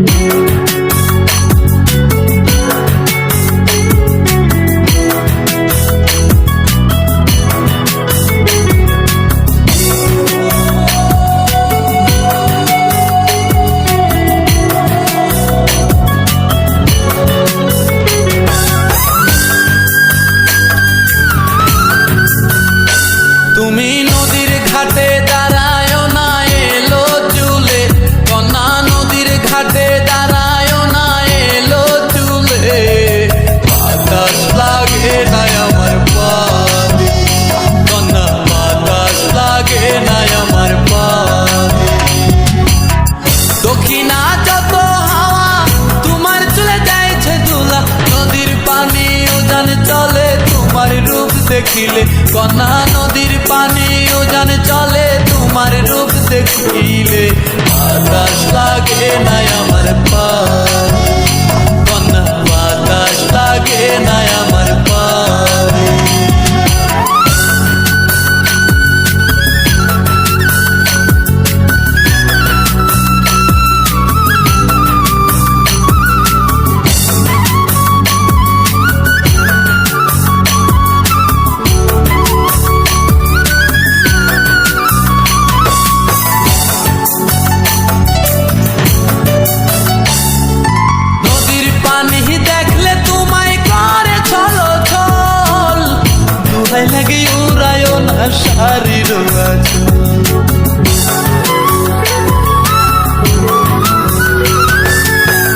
তুমি দেখিলে কন্যা নদীর পানি উজান চলে তোমার রূপ দেখিলে। বাতাস লাগে না আমার পারে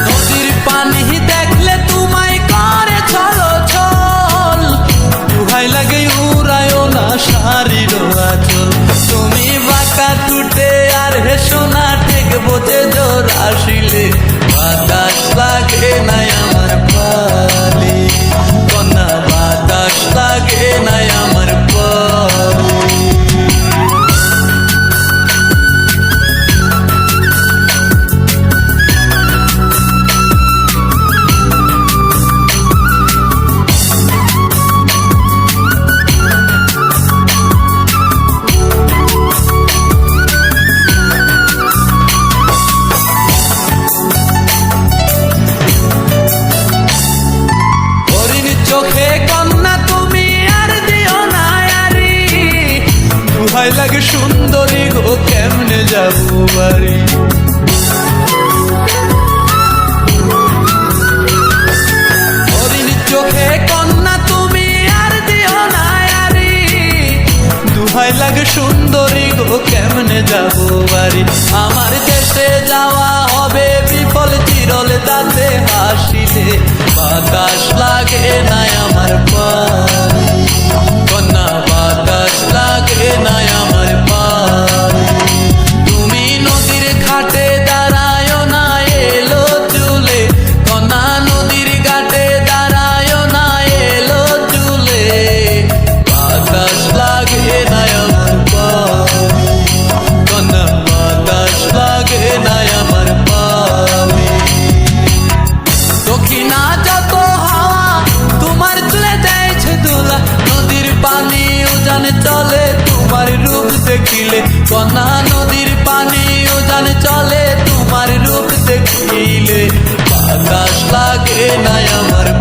নদীর পানি দেখলে তোমায় করে ছলো ছল। দুহাই লাগে উড়ায় না শারীর আচল তুমি বাঁকা টুটে আর হেসো না ঠেক বোঝে জোর আসিলে। বাতাস লাগে লাগে সুন্দরী গো, কেমনে যাব বাড়ি? চোখে লাগে সুন্দরী গো, কেমনে যাব বাড়ি? আমার দেশে যাওয়া হবে বিফল, চিরল তাতে হাসিলে। বাতাস লাগে না নাই আমার